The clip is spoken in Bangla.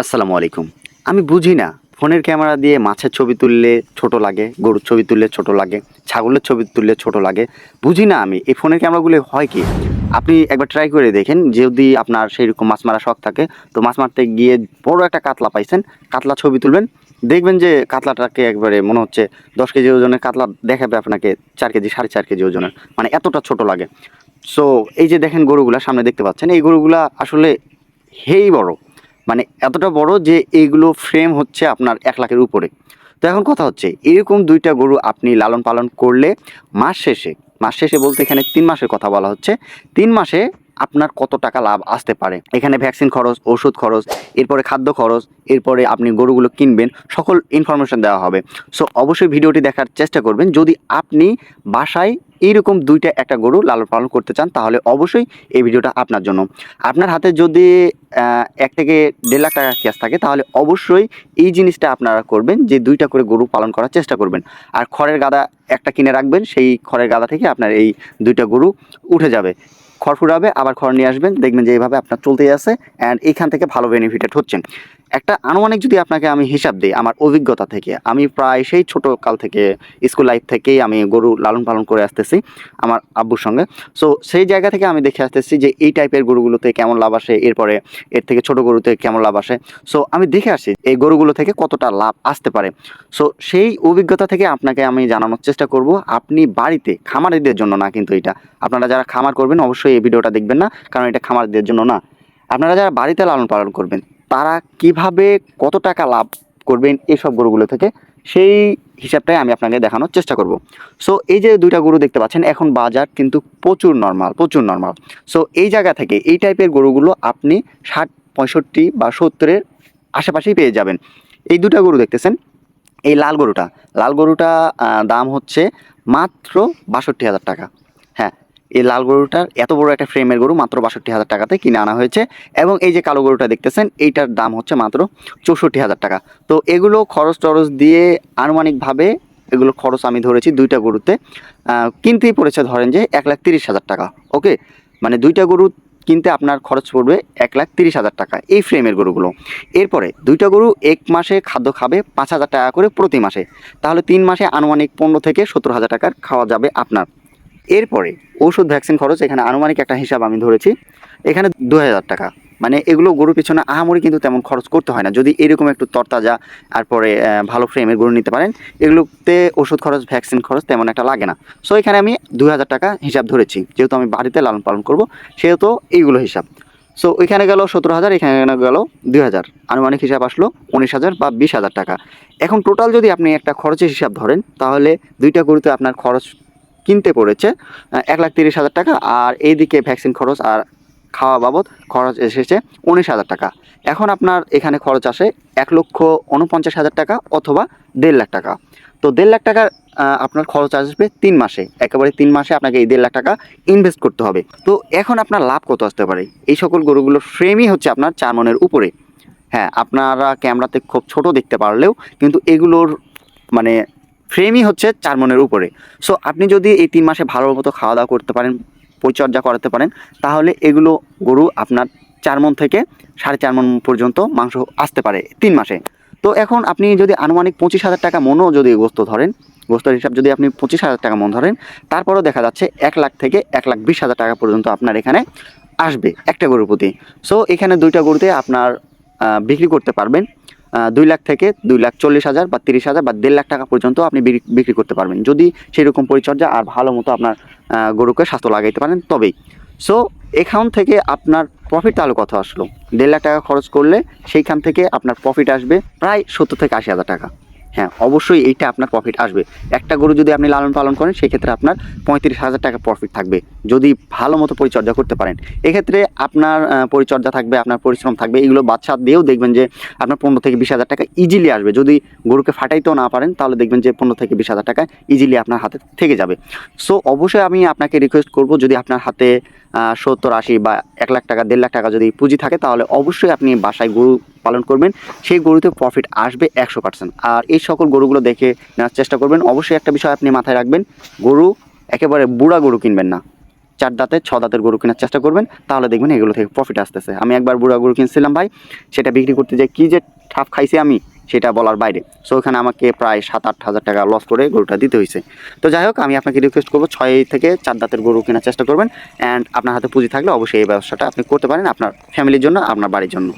আসসালামু আলাইকুম। আমি বুঝি না, ফোনের ক্যামেরা দিয়ে মাছের ছবি তুললে ছোট লাগে, গরুর ছবি তুললে ছোট লাগে, ছাগলের ছবি তুললে ছোট লাগে। বুঝি না আমি, এই ফোনের ক্যামেরাগুলো হয় কি? আপনি একবার ট্রাই করে দেখেন, যদি আপনার সেই রকম মাছ মারা শখ থাকে, তো মাছ মারতে গিয়ে বড় একটা কাতলা পাইছেন, কাতলা ছবি তুলবেন, দেখবেন যে কাতলাটাকে একবারে মনে হচ্ছে দশ কেজি ওজনের কাতলা দেখাবে আপনাকে চার কেজি, সাড়ে চার কেজি ওজনের মানে এতটা ছোট লাগে। সো এই যে দেখেন গরুগুলা, সামনে দেখতে পাচ্ছেন, এই গরুগুলা আসলে হেই বড়। মানে এতটা বড় যে এইগুলো ফ্রেম হচ্ছে আপনার এক লাখের উপরে। তো এখন কথা হচ্ছে, এরকম দুইটা গরু আপনি লালন পালন করলে মাস শেষে মাস শেষে বলতে এখানে তিন মাসের কথা বলা হচ্ছে, তিন মাসে আপনার কত টাকা লাভ আসতে পারে? এখানে ভ্যাকসিন খরচ, ওষুধ খরচ, এরপরে খাদ্য খরচ, এরপরে আপনি গরুগুলো কিনবেন, সকল ইনফরমেশন দেওয়া হবে। সো অবশ্যই ভিডিওটি দেখার চেষ্টা করবেন। যদি আপনি বাসায় এইরকম দুইটা একটা গরু লালন পালন করতে চান, তাহলে অবশ্যই এই ভিডিওটা আপনার জন্য। আপনার হাতে যদি এক থেকে দেড় লাখ টাকা ক্যাশ থাকে, তাহলে অবশ্যই এই জিনিসটা আপনারা করবেন, যে দুইটা করে গরু পালন করার চেষ্টা করবেন। আর খড়ের গাদা একটা কিনে রাখবেন, সেই খড়ের গাদা থেকে আপনার এই দুইটা গরু উঠে যাবে। খড় ফুরাবে আবার খড় নিয়ে আসবেন, দেখবেন যে এইভাবে আপনার চলতেই আছে অ্যান্ড এইখান থেকে ভালো বেনিফিটেড হচ্ছেন। একটা আনুমানিক যদি আপনাকে আমি হিসাব দিই, আমার অভিজ্ঞতা থেকে, আমি প্রায় সেই ছোটো কাল থেকে স্কুল লাইফ থেকেই আমি গরু লালন পালন করে আসতেছি, আমার আব্বুর সঙ্গে। সো সেই জায়গা থেকে আমি দেখে আসতেছি যে এই টাইপের গরুগুলোতে কেমন লাভ আসে, এরপরে এর থেকে ছোট গরুতে কেমন লাভ আসে। সো আমি দেখে আসি এই গরুগুলো থেকে কতটা লাভ আসতে পারে। সো সেই অভিজ্ঞতা থেকে আপনাকে আমি জানানোর চেষ্টা করব, আপনি বাড়িতে খামারিদের জন্য না কিন্তু এটা, আপনারা যারা খামার করবেন, অবশ্যই এই ভিডিওটা দেখবেন না, কারণ এটা খামারিদের জন্য না। আপনারা যারা বাড়িতে লালন পালন করবেন, তারা কীভাবে কত টাকা লাভ করবেন এসব গরুগুলো থেকে, সেই হিসাবটাই আমি আপনাকে দেখানোর চেষ্টা করব। সো এই যে দুইটা গরু দেখতে পাচ্ছেন, এখন বাজার কিন্তু প্রচুর নর্মাল প্রচুর নর্মাল সো এই জায়গা থেকে এই টাইপের গরুগুলো আপনি ষাট, পঁয়ষট্টি বা সত্তরের আশেপাশেই পেয়ে যাবেন। এই দুটা গরু দেখতেছেন, এই লাল গরুটা লাল গরুটা দাম হচ্ছে মাত্র বাষট্টি হাজার টাকা। এই লাল গরুটার এত বড় একটা ফ্রেমের গরু, মাত্র বাষট্টি হাজার টাকাতে কিনে আনা হয়েছে। এবং এই যে কালো গরুটা দেখতেছেন, এইটার দাম হচ্ছে মাত্র চৌষট্টি হাজার টাকা। তো এগুলো খরচ টরচ দিয়ে আনুমানিকভাবে এগুলো খরচ আমি ধরেছি দুইটা গরুতে। কিনতেই পড়েছে ধরেন যে এক লাখ তিরিশ হাজার টাকা, ওকে? মানে দুইটা গরু কিনতে আপনার খরচ পড়বে এক লাখ তিরিশ হাজার টাকা এই ফ্রেমের গরুগুলো। এরপরে দুইটা গরু এক মাসে খাদ্য খাবে পাঁচ হাজার টাকা করে প্রতি মাসে। তাহলে তিন মাসে আনুমানিক পনেরো থেকে সত্তর হাজার টাকার খাওয়া যাবে আপনার। এরপরে ওষুধ ভ্যাকসিন খরচ এখানে আনুমানিক একটা হিসাব আমি ধরেছি। এখানে দু হাজার টাকা। মানে এগুলো গরুর পিছনে আহামরি কিন্তু তেমন খরচ করতে হয় না। যদি এরকম একটু তরতাজা তারপরে আহ, ভালো ফ্রেমের গরু নিতে পারেন এগুলোতে ওষুধ খরচ ভ্যাকসিন খরচ তেমন একটা লাগে না। সো এখানে আমি দু হাজার টাকা হিসাব ধরেছি। যেহেতু আমি বাড়িতে লালন পালন করব সেহেতু এইগুলো হিসাব। সো ওইখানে গেল সতেরো হাজার এখানে গেল দুই হাজার আনুমানিক হিসাব আসলো উনিশ হাজার বা বিশ হাজার টাকা। এখন টোটাল যদি আপনি একটা খরচের হিসাব ধরেন তাহলে দুইটা গরুতে আপনার খরচ কিনতে পড়েছে এক লাখ তিরিশ হাজার টাকা। আর এইদিকে ভ্যাকসিন খরচ আর খাওয়া বাবদ খরচ এসেছে উনিশ হাজার টাকা। এখন আপনার এখানে খরচ আসে এক লক্ষ উনপঞ্চাশ হাজার টাকা অথবা দেড় লাখ টাকা। তো দেড় লাখ টাকার আপনার খরচ আসবে তিন মাসে। একেবারে তিন মাসে আপনাকে এই দেড় লাখ টাকা ইনভেস্ট করতে হবে। তো এখন আপনার লাভ কত আসতে পারে? এই সকল গরুগুলোর ফ্রেমই হচ্ছে আপনার চার মনের উপরে। হ্যাঁ আপনারা ক্যামেরাতে খুব ছোট দেখতে পারলেও কিন্তু এগুলোর মানে ফ্রেমই হচ্ছে চার মনের উপরে। সো আপনি যদি এই তিন মাসে ভালো মতো খাওয়া দাওয়া করতে পারেন, পরিচর্যা করাতে পারেন, তাহলে এগুলো গরু আপনার চার মন থেকে সাড়ে চার মন পর্যন্ত মাংস আসতে পারে তিন মাসে। তো এখন আপনি যদি আনুমানিক পঁচিশ হাজার টাকা মনও যদি গোস্ত ধরেন, গোস্তের হিসাব যদি আপনি পঁচিশ হাজার টাকা মন ধরেন, তারপরেও দেখা যাচ্ছে এক লাখ থেকে এক লাখ বিশ হাজার টাকা পর্যন্ত আপনার এখানে আসবে একটা গরুর প্রতি। সো এখানে দুইটা গরুতে আপনার বিক্রি করতে পারবেন। দুই লাখ থেকে দুই লাখ চল্লিশ হাজার বা তিরিশ হাজার বা দেড় লাখ টাকা পর্যন্ত আপনি বিক্রি- করতে পারবেন। যদি সেরকম পরিচর্যা আর ভালো মতো আপনার গরুকে স্বাস্থ্য লাগাইতে পারেন, তবেই। সো এখান থেকে আপনার প্রফিট তাহলে কথা আসলো? দেড় লাখ টাকা খরচ করলে সেইখান থেকে আপনার প্রফিট আসবে প্রায় সত্তর থেকে আশি হাজার টাকা। হ্যাঁ অবশ্যই এইটা আপনার প্রফিট আসবে। একটা গরু যদি আপনি লালন পালন করেন, সেক্ষেত্রে আপনার পঁয়ত্রিশ হাজার টাকা প্রফিট থাকবে। যদি ভালো মতো পরিচর্যা করতে পারেন। এক্ষেত্রে আপনার পরিচর্যা থাকবে, আপনার পরিশ্রম থাকবে, এগুলো বাচ্চা দিয়েও দেখবেন যে আপনার পনেরো থেকে বিশ হাজার টাকা ইজিলি আসবে। যদি গরুকে ফাটাইতেও না পারেন, তাহলে দেখবেন যে পনেরো থেকে বিশ হাজার টাকা ইজিলি আপনার হাতে থেকে যাবে। সো অবশ্যই আমি আপনাকে রিকোয়েস্ট করব, যদি আপনার হাতে সত্তর, আশি বা এক লাখ টাকা, দেড় লাখ টাকা যদি পুঁজি থাকে, তাহলে অবশ্যই আপনি বাসায় গরু পালন করবেন। সেই গরুতে প্রফিট আসবে একশো পার্সেন্ট আর এই সকল গরুগুলো দেখে নেওয়ার চেষ্টা করবেন। অবশ্যই একটা বিষয় আপনি মাথায় রাখবেন, গরু একেবারে বুড়া গরু কিনবেন না। চার দাঁতের, ছ দাঁতের গরু কেনার চেষ্টা করবেন, তাহলে দেখবেন এগুলো থেকে প্রফিট আসতেছে। আমি একবার বুড়া গরু কিনছিলাম ভাই, সেটা বিক্রি করতে যাই, কী যে ঠাপ খাইছি আমি। সেটা বলার বাইরে। সো ওখানে আমাকে প্রায় সাত আট হাজার টাকা লস করে গরুটা দিতে হয়েছে। তো যাই হোক, আমি আপনাকে রিকোয়েস্ট করব, ছয় থেকে চার দাঁতের গরু কেনার চেষ্টা করবেন। অ্যান্ড আপনার হাতে পুঁজি থাকলে অবশ্যই এই ব্যবসাটা আপনি করতে পারেন আপনার ফ্যামিলির জন্য, আপনার বাড়ির জন্য।